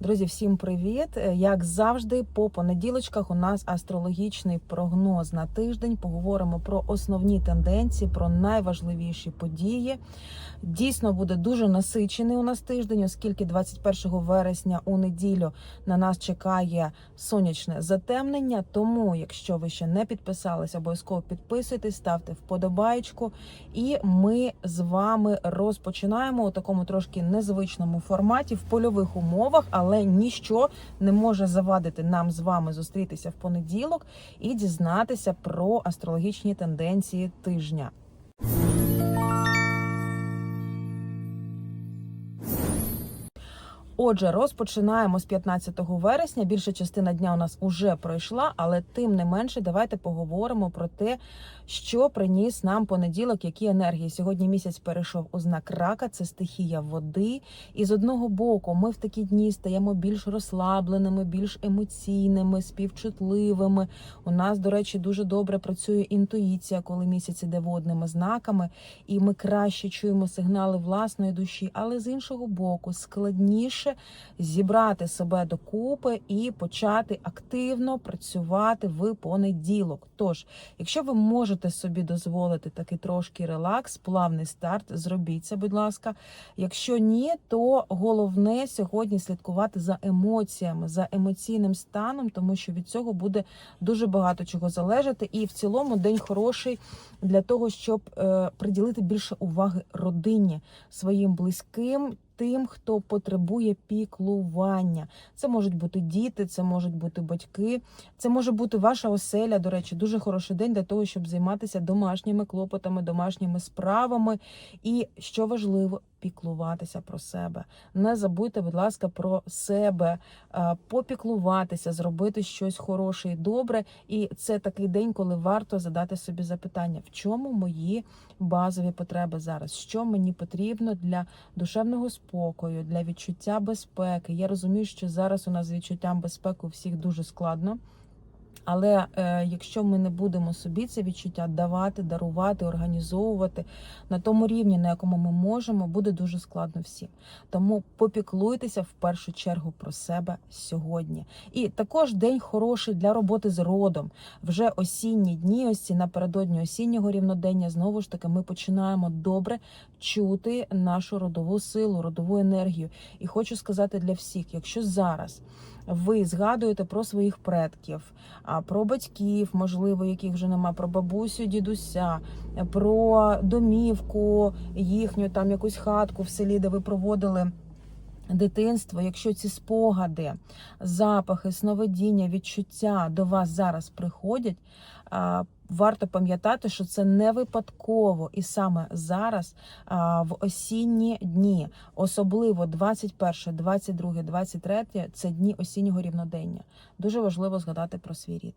Друзі, всім привіт! Е, Як завжди, по понеділочках у нас астрологічний прогноз на тиждень. Поговоримо про основні тенденції, про найважливіші події. Дійсно буде дуже насичений у нас тиждень, оскільки 21 вересня у неділю на нас чекає сонячне затемнення. Тому, якщо ви ще не підписалися, обов'язково підписуйтесь, ставте вподобайку. І ми з вами розпочинаємо у такому трошки незвичному форматі в польових умовах, але ніщо не може завадити нам з вами зустрітися в понеділок і дізнатися про астрологічні тенденції тижня. Отже, розпочинаємо з 15 вересня. Більша частина дня у нас уже пройшла, але тим не менше, давайте поговоримо про те, що приніс нам понеділок, які енергії. Сьогодні місяць перейшов у знак рака, це стихія води. І з одного боку, ми в такі дні стаємо більш розслабленими, більш емоційними, співчутливими. У нас, до речі, дуже добре працює інтуїція, коли місяць іде водними знаками, і ми краще чуємо сигнали власної душі, але з іншого боку, складніше зібрати себе докупи і почати активно працювати в понеділок. Тож, якщо ви можете собі дозволити такий трошки релакс, плавний старт, зробіть це, будь ласка. Якщо ні, то головне сьогодні слідкувати за емоціями, за емоційним станом, тому що від цього буде дуже багато чого залежати. І в цілому день хороший для того, щоб е, приділити більше уваги родині, своїм близьким. Тим, хто потребує піклування, це можуть бути діти, це можуть бути батьки, це може бути ваша оселя. До речі, дуже хороший день для того, щоб займатися домашніми клопотами, домашніми справами. І що важливо, піклуватися про себе. Не забудьте, будь ласка, про себе, е, попіклуватися, зробити щось хороше і добре. І це такий день, коли варто задати собі запитання, в чому мої базові потреби зараз, що мені потрібно для душевного спокою, для відчуття безпеки. Я розумію, що зараз у нас з відчуттям безпеки у всіх дуже складно. Але е, якщо ми не будемо собі це відчуття давати, дарувати, організовувати на тому рівні, на якому ми можемо, буде дуже складно всім. Тому попіклуйтеся в першу чергу про себе сьогодні. І також день хороший для роботи з родом. Вже осінні дні, ось ці напередодні осіннього рівнодення. Знову ж таки, ми починаємо добре чути нашу родову силу, родову енергію. І хочу сказати для всіх, якщо зараз ви згадуєте про своїх предків, а про батьків, можливо, яких вже нема, про бабусю, дідуся, про домівку їхню, там якусь хатку в селі, де ви проводили. Дитинство, якщо ці спогади, запахи, сновидіння, відчуття до вас зараз приходять, варто пам'ятати, що це не випадково, і саме зараз в осінні дні, особливо 21, 22, 23, це дні осіннього рівнодення. Дуже важливо згадати про свій рід,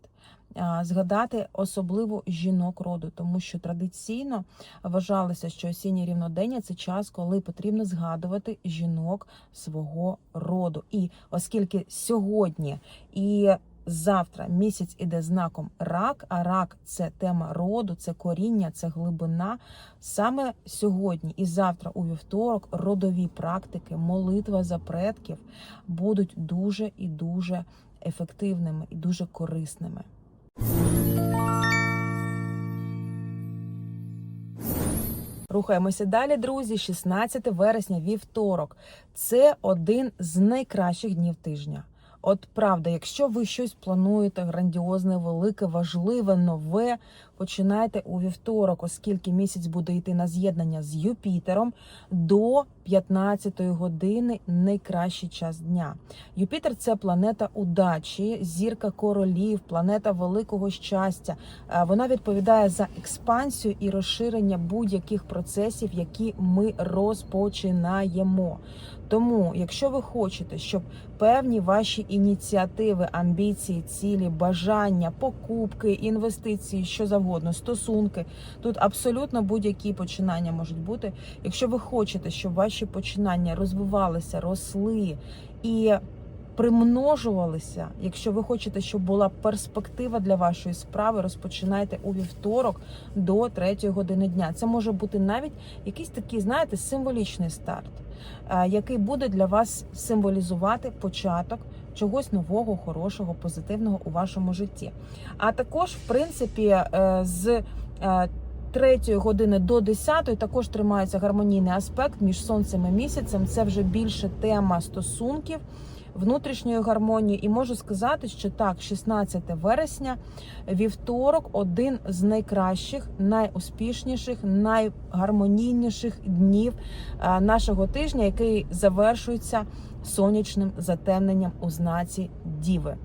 згадати особливо жінок роду, тому що традиційно вважалося, що осіннє рівнодення це час, коли потрібно згадувати жінок свого роду. І оскільки сьогодні і Завтра місяць іде знаком рак, а рак це тема роду, це коріння, це глибина. Саме сьогодні і завтра, у вівторок, родові практики, молитва за предків будуть дуже і дуже ефективними і дуже корисними. Рухаємося далі, друзі. 16 вересня, вівторок. Це один з найкращих днів тижня. От правда, якщо ви щось плануєте грандіозне, велике, важливе, нове, починайте у вівторок, оскільки місяць буде йти на з'єднання з Юпітером до 15 години найкращий час дня. Юпітер це планета удачі, зірка королів, планета великого щастя. Е, Вона відповідає за експансію і розширення будь-яких процесів, які ми розпочинаємо. Тому, якщо ви хочете, щоб певні ваші ініціативи, амбіції, цілі, бажання, покупки, інвестиції, що завгодно, стосунки, тут абсолютно будь-які починання можуть бути. Якщо ви хочете, щоб ваші починання розвивалися, росли і примножувалися. Якщо ви хочете, щоб була перспектива для вашої справи, розпочинайте у вівторок до 3 години дня. Це може бути навіть якийсь такий, знаєте, символічний старт, е, який буде для вас символізувати початок чогось нового, хорошого, позитивного у вашому житті. А також, в принципі, е, з е, 3 години до 10 також тримається гармонійний аспект між сонцем і місяцем. Це вже більше тема стосунків. Внутрішньої гармонії, і можу сказати, що так, 16 вересня, вівторок, один з найкращих, найуспішніших, найгармонійніших днів е, нашого тижня, який завершується сонячним затемненням у знаці Діви.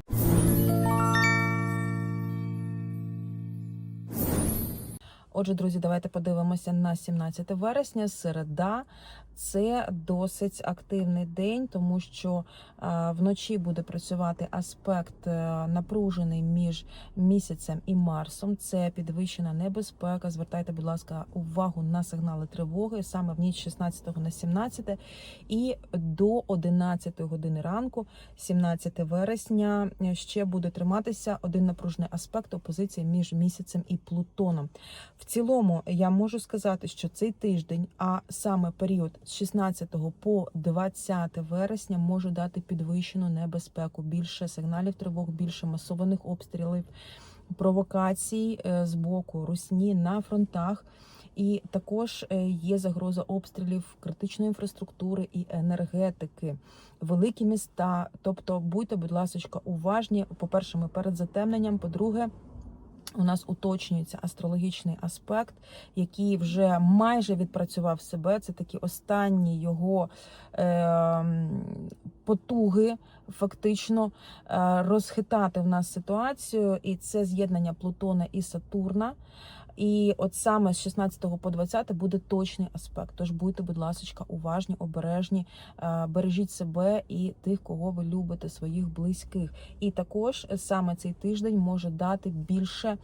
Отже, друзі, давайте подивимося на 17 вересня. Середа це досить активний день, тому що вночі буде працювати аспект е, напружений між місяцем і Марсом. Це підвищена небезпека. Звертайте, будь ласка, увагу на сигнали тривоги саме в ніч 16 на 17 і до 11 години ранку, 17 вересня, ще буде триматися один напружений аспект опозиції між місяцем і Плутоном. Цілому я можу сказати, що цей тиждень, а саме період з 16 по 20 вересня, може дати підвищену небезпеку, більше сигналів тривог, більше масованих обстрілів, провокацій е, з боку русні на фронтах. І також е, є загроза обстрілів критичної інфраструктури і енергетики, великі міста. Тобто, будьте, будь ласка, уважні. По перше, ми перед затемненням. По-друге, у нас уточнюється астрологічний аспект, який вже майже відпрацював себе. Це такі останні його е, потуги, фактично е, розхитати в нас ситуацію, і це з'єднання Плутона і Сатурна. І от саме з 16 по 20 буде точний аспект. Тож будьте, будь ласка, уважні, обережні, е, бережіть себе і тих, кого ви любите, своїх близьких. І також саме цей тиждень може дати більше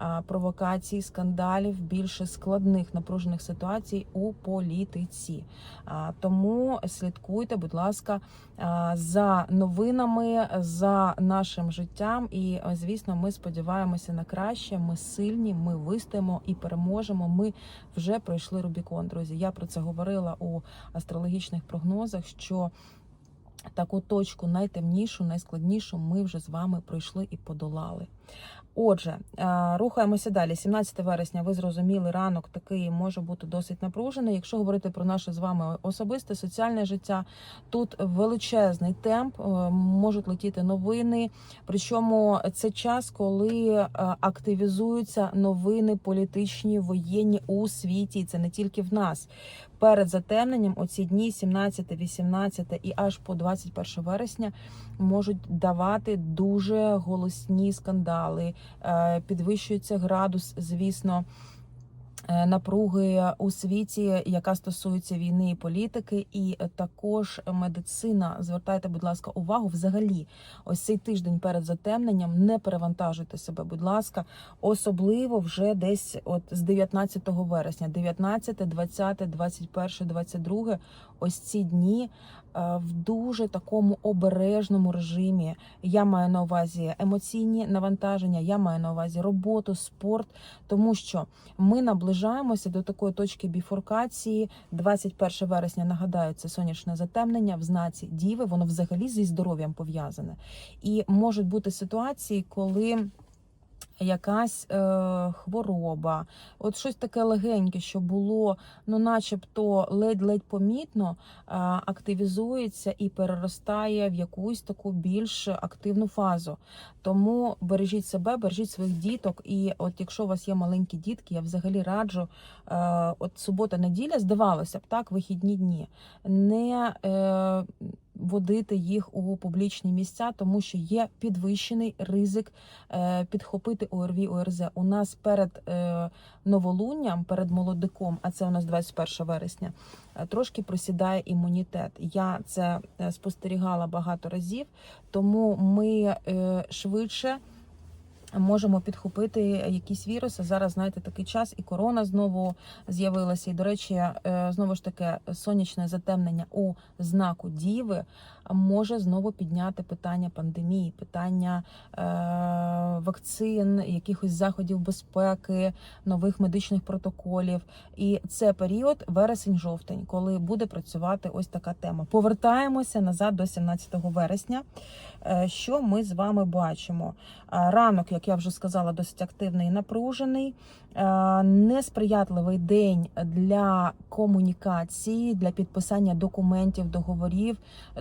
е, провокацій, скандалів, більше складних напружених ситуацій у політиці. Тому слідкуйте, будь ласка, за новинами, за нашим життям. І е, звісно, ми сподіваємося на краще. Ми сильні, ми вистоїмо і переможемо. Ми вже пройшли Рубікон, друзі. Я про це говорила у астрологічних прогнозах. що Таку точку найтемнішу, найскладнішу ми вже з вами пройшли і подолали. Отже, е, рухаємося далі. 17 вересня, ви зрозуміли, ранок такий може бути досить напружений. Якщо говорити про наше з вами особисте соціальне життя, тут величезний темп, е, можуть летіти новини. Причому це час, коли е, активізуються новини політичні, воєнні у світі. Це не тільки в нас. Перед затемненням оці дні, 17, 18 і аж по 21 вересня, можуть давати дуже голосні скандали, е, підвищується градус, звісно. е, Напруги у світі, яка стосується війни і політики, і також медицина. Звертайте, будь ласка, увагу взагалі. Ось цей тиждень перед затемненням не перевантажуйте себе, будь ласка, особливо вже десь от з 19 вересня, 19, 20, 21, 22, ось ці дні в дуже такому обережному режимі. Я маю на увазі емоційні навантаження, я маю на увазі роботу, спорт, тому що ми наближаємося до такої точки біфуркації. 21 вересня нагадаю, це сонячне затемнення в знаці Діви. Воно взагалі зі здоров'ям пов'язане, і можуть бути ситуації, коли якась е, хвороба, от щось таке легеньке, що було, ну, начебто, ледь-ледь помітно, е, активізується і переростає в якусь таку більш активну фазу. Тому бережіть себе, бережіть своїх діток. І от якщо у вас є маленькі дітки, я взагалі раджу, е, от субота-неділя, здавалося б, так, вихідні дні, не е, водити їх у публічні місця, тому що є підвищений ризик е, підхопити ОРВІ, ОРЗ. У нас перед е, новолунням, перед молодиком, а це у нас 21 вересня, е, трошки просідає імунітет. Я це спостерігала багато разів, тому ми швидше. Можемо підхопити якісь віруси. Зараз знаєте такий час, і корона знову з'явилася. І до речі, е, знову ж таки, сонячне затемнення у знаку Діви може знову підняти питання пандемії, питання е, вакцин, якихось заходів безпеки, нових медичних протоколів. І це період вересень-жовтень, коли буде працювати ось така тема. Повертаємося назад до 17 вересня. Е, Що ми з вами бачимо? Е, Ранок, як я вже сказала, досить активний і напружений. Е, Несприятливий день для комунікації, для підписання документів, договорів,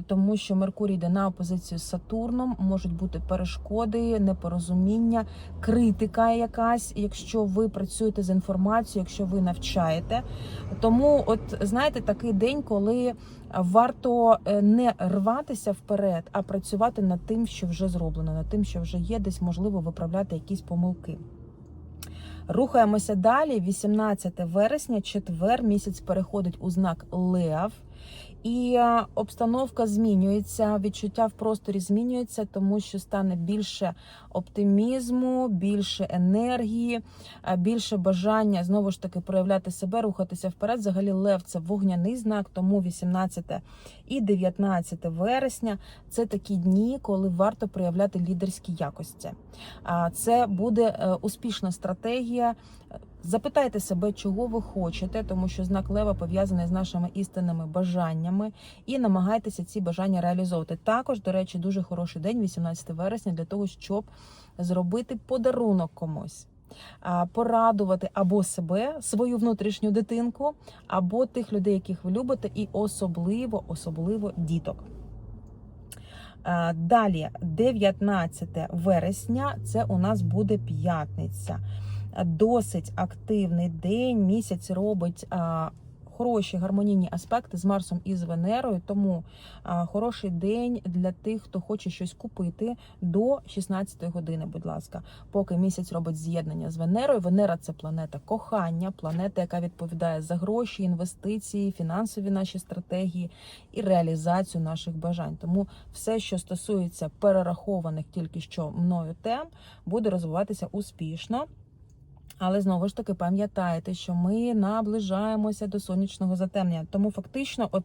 тому що Меркурій йде на опозицію з Сатурном, можуть бути перешкоди, непорозуміння, критика якась, якщо ви працюєте з інформацією, якщо ви навчаєте. Тому, от знаєте, такий день, коли варто е, не рватися вперед, а працювати над тим, що вже зроблено, над тим, що вже є, десь можливо виправляти якісь помилки. Рухаємося далі. 18 вересня, четвер, місяць переходить у знак Лев. І е, обстановка змінюється, відчуття в просторі змінюється, тому що стане більше оптимізму, більше енергії, е, більше бажання знову ж таки проявляти себе, рухатися вперед. Взагалі, лев це вогняний знак, тому 18 і 19 вересня це такі дні, коли варто проявляти лідерські якості. А Це буде е, успішна стратегія. Запитайте себе, чого ви хочете, тому що знак лева пов'язаний з нашими істинними бажаннями, і намагайтеся ці бажання реалізовувати. Також, до речі, дуже хороший день, 18 вересня, для того, щоб зробити подарунок комусь. Порадувати або себе, свою внутрішню дитинку, або тих людей, яких ви любите, і особливо, особливо діток. Далі, 19 вересня, це у нас буде п'ятниця досить активний день. Місяць робить хороші гармонійні аспекти з Марсом і з Венерою. Тому хороший день для тих, хто хоче щось купити до 16 години. Будь ласка, поки місяць робить з'єднання з Венерою. Венера це планета кохання, планета, яка відповідає за гроші, інвестиції, фінансові наші стратегії і реалізацію наших бажань. Тому все, що стосується перерахованих тільки що мною тем, буде розвиватися успішно. Але знову ж таки пам'ятайте, що ми наближаємося до сонячного затемнення. Тому фактично, от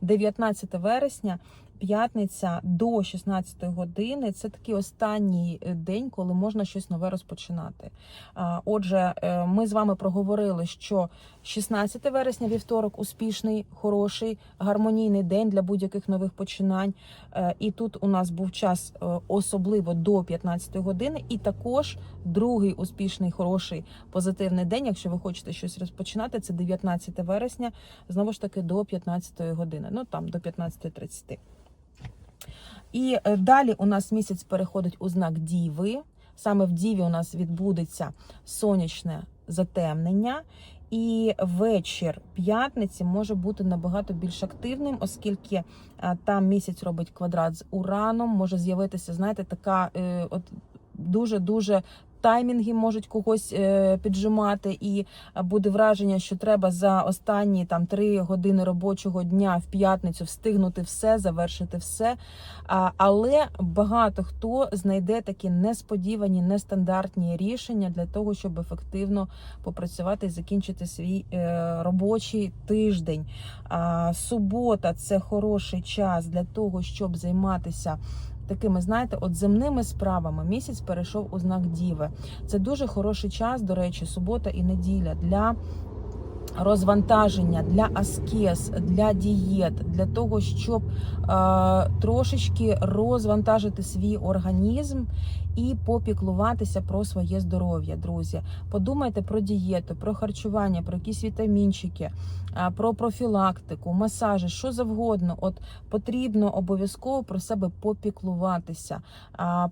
19 вересня, п'ятниця до 16 години це такий останній е, день, коли можна щось нове розпочинати. Отже, е, ми з вами проговорили, що 16 вересня, вівторок, успішний, хороший, гармонійний день для будь-яких нових починань. Е, і тут у нас був час особливо до 15 години, і також другий успішний, хороший, позитивний день. Якщо ви хочете щось розпочинати, це 19 вересня, знову ж таки до 15 години. Ну там до 15.30. І е, далі у нас місяць переходить у знак Діви. Саме в Діві у нас відбудеться сонячне затемнення. І вечір п'ятниці може бути набагато більш активним, оскільки е, там місяць робить квадрат з ураном, може з'явитися, знаєте, така е, от дуже дуже таймінги можуть когось е, піджимати, і буде враження, що треба за останні там три години робочого дня в п'ятницю встигнути все, завершити все. Але багато хто знайде такі несподівані, нестандартні рішення для того, щоб ефективно попрацювати і закінчити свій е, робочий тиждень. Субота це хороший час для того, щоб займатися такими, знаєте, от земними справами місяць перейшов у знак Діви. Це дуже хороший час, до речі, субота і неділя для. Розвантаження для аскез, для дієт, для того, щоб е, трошечки розвантажити свій організм і попіклуватися про своє здоров'я, друзі. Подумайте про дієту, про харчування, про якісь вітамінчики, про профілактику, масажі, що завгодно. От потрібно обов'язково про себе попіклуватися,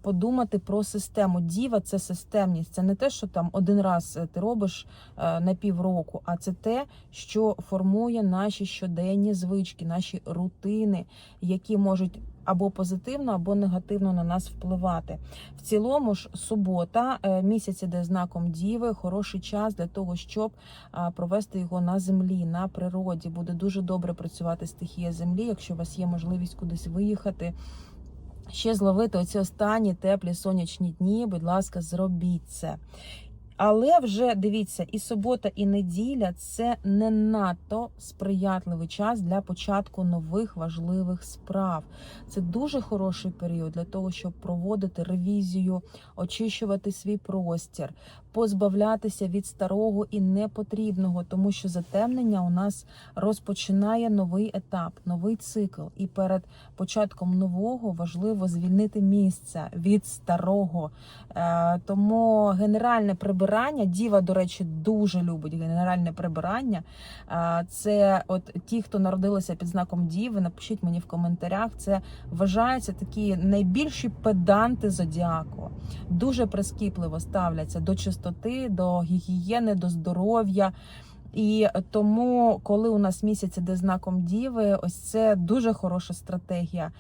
подумати про систему. Діва це системність. Це не те, що там один раз е, ти робиш е, на півроку, а це те, що формує наші щоденні звички, наші рутини, які можуть або позитивно, або негативно на нас впливати. В цілому ж субота, е, місяць іде знаком Діви, хороший час для того, щоб провести його на землі, на природі. Буде дуже добре працювати стихія землі, якщо у вас є можливість кудись виїхати ще зловити оці останні теплі сонячні дні, будь ласка, зробіть це. Але вже дивіться, і субота, і неділя це не надто сприятливий час для початку нових важливих справ. Це дуже хороший період для того, щоб проводити ревізію, очищувати свій простір, позбавлятися від старого і непотрібного, тому що затемнення у нас розпочинає новий етап, новий цикл. І перед початком нового важливо звільнити місце від старого. Е, Тому генеральне прибирання, діва, до речі, дуже любить генеральне прибирання. Е, Це от ті, хто народилися під знаком Діви, напишіть мені в коментарях. Це вважаються такі найбільші педанти зодіаку. Дуже прискіпливо ставляться до чистоти, до гігієни, до здоров'я. І тому, коли у нас місяць іде знаком діви, ось це дуже хороша стратегія.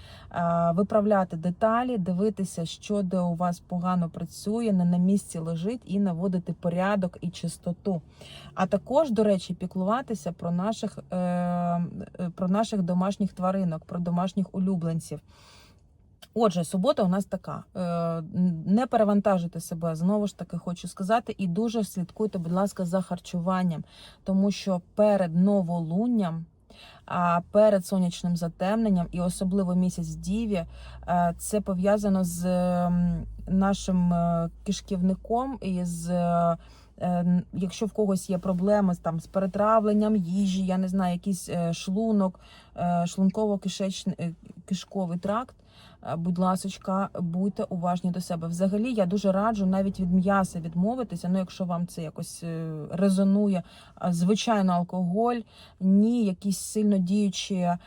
Виправляти деталі, дивитися, що де у вас погано працює, не на місці лежить, і наводити порядок і чистоту. А також, до речі, піклуватися про наших, е, е, про наших домашніх тваринок, про домашніх улюбленців. Отже, субота у нас така. Е, Не перевантажуйте себе, знову ж таки хочу сказати, і дуже слідкуйте, будь ласка, за харчуванням, тому що перед новолунням, а перед сонячним затемненням, і особливо місяць Діві, е, це пов'язано з нашим е, кишківником і з. Якщо в когось є проблеми там з перетравленням їжі, я не знаю, якийсь шлунок, шлунково-кишечний кишковий тракт. Е, Будь ласочка, будьте уважні до себе. Взагалі, я дуже раджу навіть від м'яса відмовитися. Ну, якщо вам це якось е, резонує, звичайно, алкоголь, ні, якісь сильно діючі е,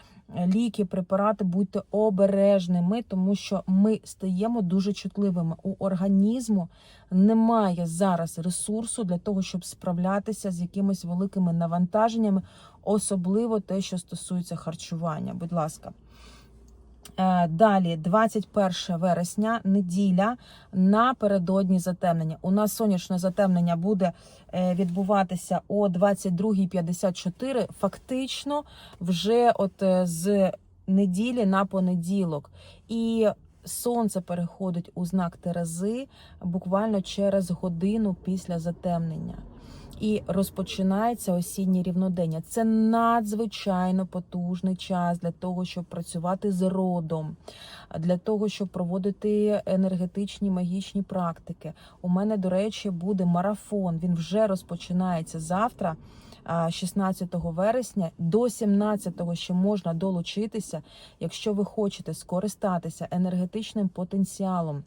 ліки, препарати, будьте обережними, тому що ми стаємо дуже чутливими. У організму немає зараз ресурсу для того, щоб справлятися з якимись великими навантаженнями, особливо те, що стосується харчування. Будь ласка. Е, Далі, 21 вересня, неділя напередодні затемнення. У нас сонячне затемнення буде е, відбуватися о 22.54. Фактично, вже от е, з неділі на понеділок. І сонце переходить у знак Терези буквально через годину після затемнення. І розпочинається осіннє рівнодення. Це надзвичайно потужний час для того, щоб працювати з родом, для того, щоб проводити енергетичні магічні практики. У мене, до речі, буде марафон. Він вже розпочинається завтра, 16 вересня. До 17-го ще можна долучитися, якщо ви хочете скористатися енергетичним потенціалом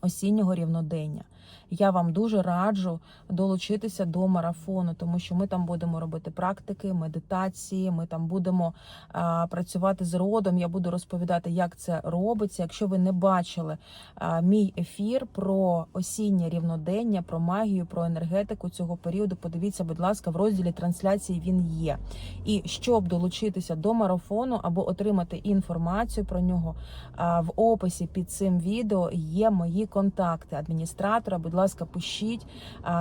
осіннього рівнодення. Я вам дуже раджу долучитися до марафону, тому що ми там будемо робити практики, медитації. Ми там будемо а, працювати з родом. Я буду розповідати, як це робиться. Якщо ви не бачили а, мій ефір про осіннє рівнодення, про магію, про енергетику цього періоду, подивіться, будь ласка, в розділі трансляції він є. І щоб долучитися до марафону або отримати інформацію про нього, а, в описі під цим відео є мої контакти адміністратора. Будь ласка, пишіть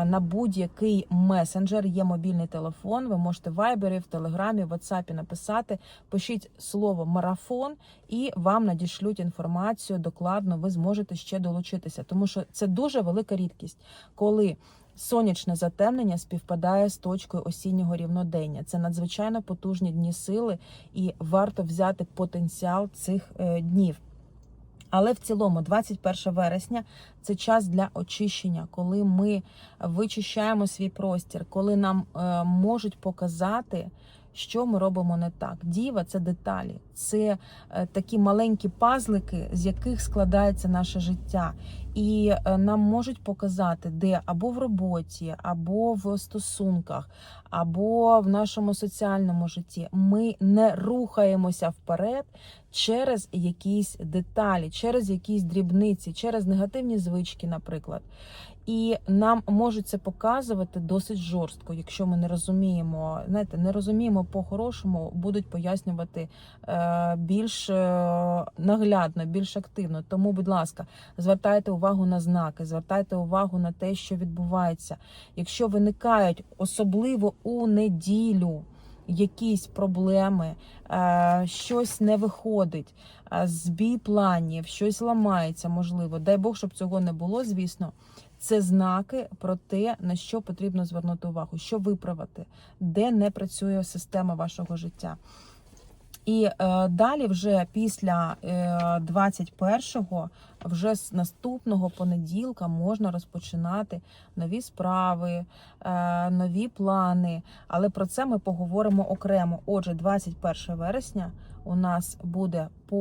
на будь-який месенджер. Є мобільний телефон. Ви можете в вайбері, в телеграмі, в WhatsApp написати. Пишіть слово марафон, і вам надішлють інформацію докладно. Ви зможете ще долучитися, тому що це дуже велика рідкість, коли. Сонячне затемнення співпадає з точкою осіннього рівнодення. Це надзвичайно потужні дні сили, і варто взяти потенціал цих е, днів. Але в цілому, 21 вересня це час для очищення, коли ми вичищаємо свій простір, коли нам е, можуть показати, що ми робимо не так. Діва це деталі, це е, такі маленькі пазлики, з яких складається наше життя. І е, нам можуть показати, де або в роботі, або в стосунках, або в нашому соціальному житті ми не рухаємося вперед через якісь деталі, через якісь дрібниці, через негативні звички, наприклад. І нам можуть це показувати досить жорстко, якщо ми не розуміємо, знаєте, не розуміємо по-хорошому, будуть пояснювати е, більш е, наглядно, більш активно. Тому, будь ласка, звертайте увагу на знаки, звертайте увагу на те, що відбувається. Якщо виникають особливо у неділю якісь проблеми, е, щось не виходить, збій планів, щось ламається, можливо. Дай Бог, щоб цього не було, звісно. Це знаки про те, на що потрібно звернути увагу, що виправити, де не працює система вашого життя. І е, далі, вже після е, 21-го, вже з наступного понеділка можна розпочинати нові справи, е, нові плани. Але про це ми поговоримо окремо. Отже, 21 вересня у нас буде е,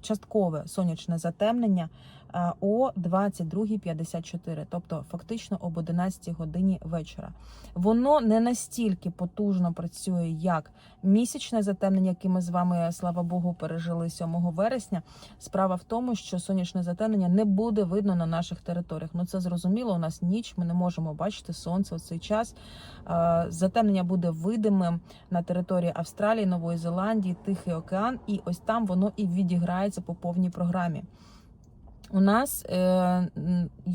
часткове сонячне затемнення е, о 22.54, тобто фактично об 11 годині вечора. Воно не настільки потужно працює, як місячне затемнення, яке ми з вами, слава Богу, пережили 7 вересня. Справа в тому, що сонячне затемнення не буде видно на наших територіях. Ну це зрозуміло. У нас ніч, ми не можемо бачити сонце в цей час. Затемнення буде видимим на території Австралії, Нової Зеландії, Тихий океан, і ось там воно і відіграється по повній програмі. У нас е,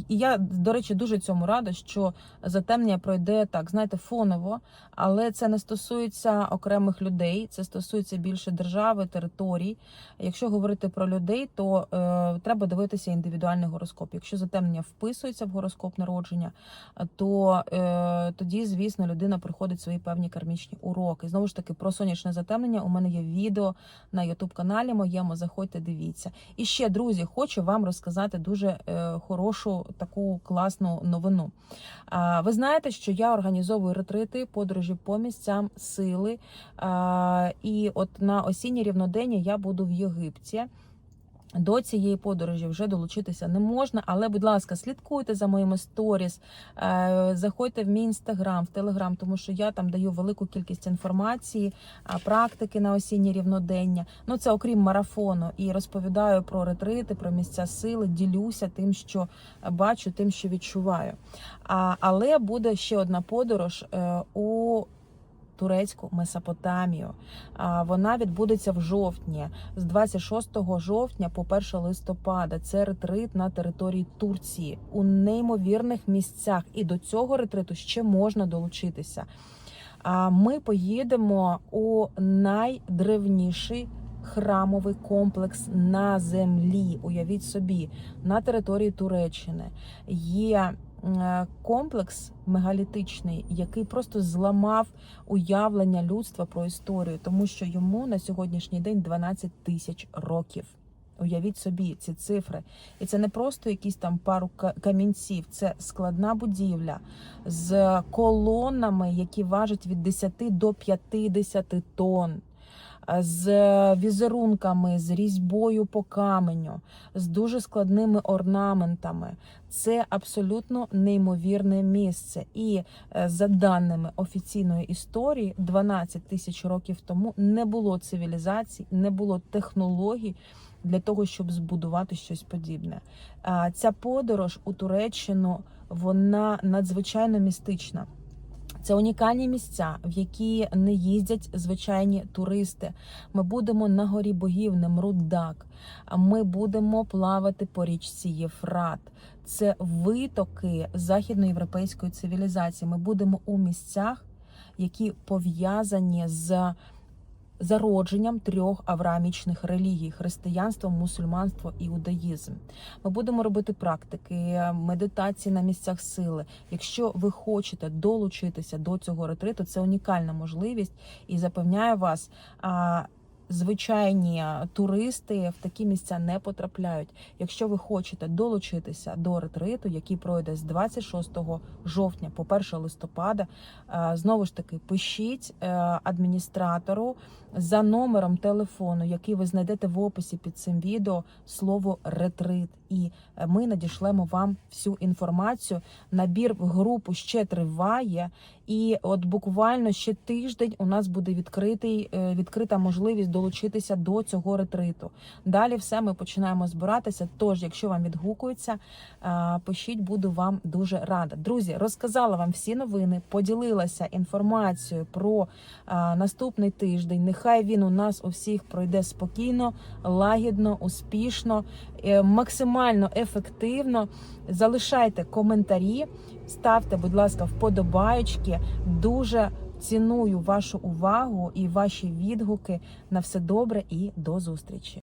і я до речі дуже цьому рада, що затемнення пройде так, знаєте, фоново, але це не стосується окремих людей, це стосується більше держави, територій. Якщо говорити про людей, то е, треба дивитися індивідуальний гороскоп. Якщо затемнення вписується в гороскоп народження, то е, тоді, звісно, людина проходить свої певні кармічні уроки. Знову ж таки, про сонячне затемнення у мене є відео на Ютуб каналі моєму. Заходьте, дивіться. І ще, друзі, хочу вам розказати дуже е, хорошу таку класну новину. Ви знаєте, що я організовую ретрити, подорожі по місцям сили. І от на осінній рівнодення я буду в Єгипті. До цієї подорожі вже долучитися не можна, але, будь ласка, слідкуйте за моїми сторіс, е, заходьте в мій інстаграм, в телеграм, тому що я там даю велику кількість інформації, практики на осіннє рівнодення. Ну це окрім марафону, і розповідаю про ретрити, про місця сили, ділюся тим, що бачу, тим, що відчуваю. Але буде ще одна подорож е, у турецьку Месопотамію. Вона відбудеться в жовтні, з 26 жовтня по 1 листопада. Це ретрит на території Турції у неймовірних місцях. І до цього ретриту ще можна долучитися. А ми поїдемо у найдревніший храмовий комплекс на землі. Уявіть собі, на території Туреччини є комплекс мегалітичний, який просто зламав уявлення людства про історію, тому що йому на сьогоднішній день 12 тисяч років. Уявіть собі ці цифри, і це не просто якісь там пару камінців, це складна будівля з колонами, які важать від 10 до 50 тонн, з візерунками, з різьбою по каменю, з дуже складними орнаментами. Це абсолютно неймовірне місце. І е, за даними офіційної історії, 12 тисяч років тому не було цивілізацій, не було технологій для того, щоб збудувати щось подібне. Ця подорож у Туреччину вона надзвичайно містична. Це унікальні місця, в які не їздять звичайні туристи. Ми будемо на горі богів Немруддак. а Ми будемо плавати по річці Єфрат. Це витоки західноєвропейської цивілізації. Ми будемо у місцях, які пов'язані з зародженням трьох авраамічних релігій: християнство, мусульманство і іудаїзм. Ми будемо робити практики, медитації на місцях сили. Якщо ви хочете долучитися до цього ретриту, це унікальна можливість і запевняю вас. Звичайні туристи в такі місця не потрапляють. Якщо ви хочете долучитися до ретриту, який пройде з 26 жовтня по 1 листопада, знову ж таки пишіть е, адміністратору за номером телефону, який ви знайдете в описі під цим відео, слово ретрит, і е, ми надішлемо вам всю інформацію. Набір в групу ще триває, і от буквально ще тиждень у нас буде відкритий е, відкрита можливість долучитися до цього ретриту. Далі все ми починаємо збиратися. Тож, якщо вам відгукується, е, пишіть, буду вам дуже рада. Друзі, розказала вам всі новини, поділилася інформацією про наступний тиждень. Нехай він у нас у всіх пройде спокійно, лагідно, успішно, е, максимально ефективно. Залишайте коментарі, ставте, будь ласка, вподобаючки. Дуже Ціную вашу увагу і ваші відгуки. На все добре і до зустрічі.